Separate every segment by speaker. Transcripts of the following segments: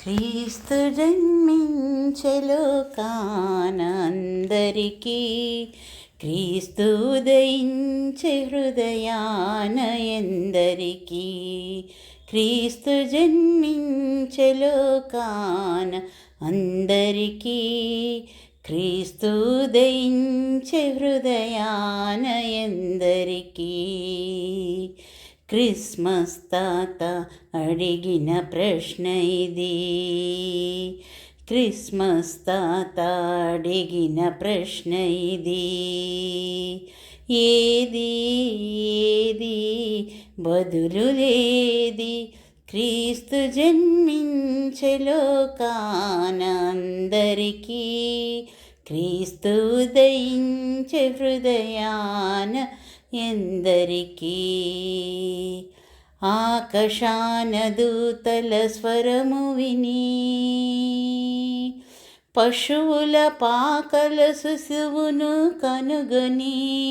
Speaker 1: క్రీస్తు జన్మించలోకానందరికీ క్రీస్తు ఉదయించే హృదయాన ఎందరికీ క్రీస్తు జన్మించలోకాన అందరికీ క్రీస్తు ఉదయించే హృదయాన ఎందరికీ క్రిస్మస్ తాత అడిగిన ప్రశ్న ఇది. క్రిస్మస్ తాత అడిగిన ప్రశ్న ఇది. ఏది ఏది బదులు లేది. క్రీస్తు జన్మించలోకానందరికీ క్రీస్తు ఉదయించే హృదయాన ఎందరికీ? ఆకాశాన దూతల స్వరము విని పశువుల పాకల శిశువును కనుగొని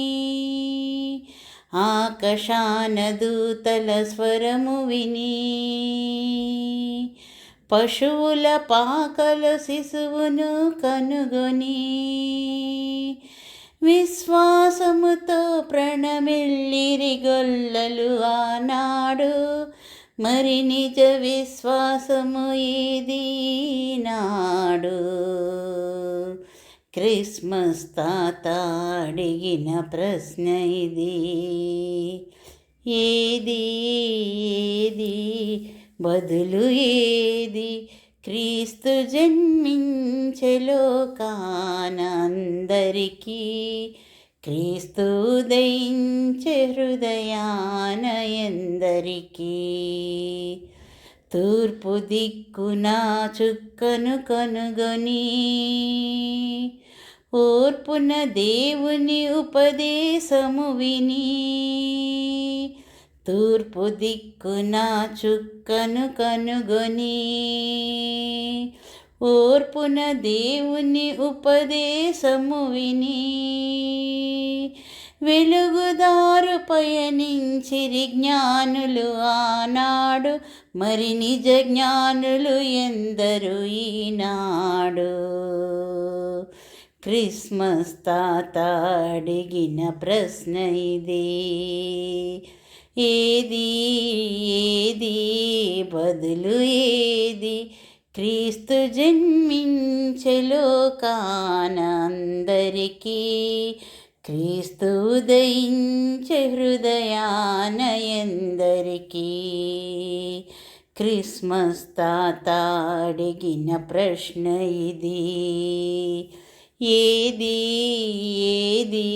Speaker 1: ఆకాశాన దూతల స్వరము విని పశువుల పాకల శిశువును కనుగొని విశ్వాసముతో ప్రణమిల్లిరి గొల్లలు ఆనాడు మరి నిజ విశ్వాసము ఇది నాడు క్రిస్మస్ తాత అడిగిన ప్రశ్న ఇది ఏది ఏది బదులు ఏది క్రీస్తు జన్మించెలో కానందరికీ క్రీస్తు దయించే హృదయాన ఎందరికీ తూర్పు దిక్కున చుక్కను కనుగొని ఓర్పున దేవుని ఉపదేశము విని. తూర్పు దిక్కున చుక్కను కనుగొని. ఓర్పున దేవుని ఉపదేశము విని. వెలుగుదారు పయనించిరి జ్ఞానులు ఆనాడు మరి నిజ జ్ఞానులు ఎందరు ఈనాడు? క్రిస్మస్ తాత అడిగిన ప్రశ్న ఇది. ఏది ఏది బదులు ఏది? క్రీస్తు జన్మించలోకానందరికీ క్రీస్తు ఉదయించే హృదయాన ఎందరికీ క్రిస్మస్ తాత అడిగిన ప్రశ్న ఇది. ఏది ఏది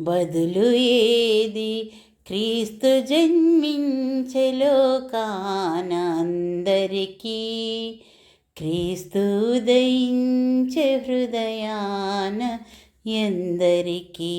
Speaker 1: బదులు ఏది? క్రీస్తు జన్మించెలో కానందరికీ క్రీస్తు ఉదయించే హృదయాన ఎందరికీ.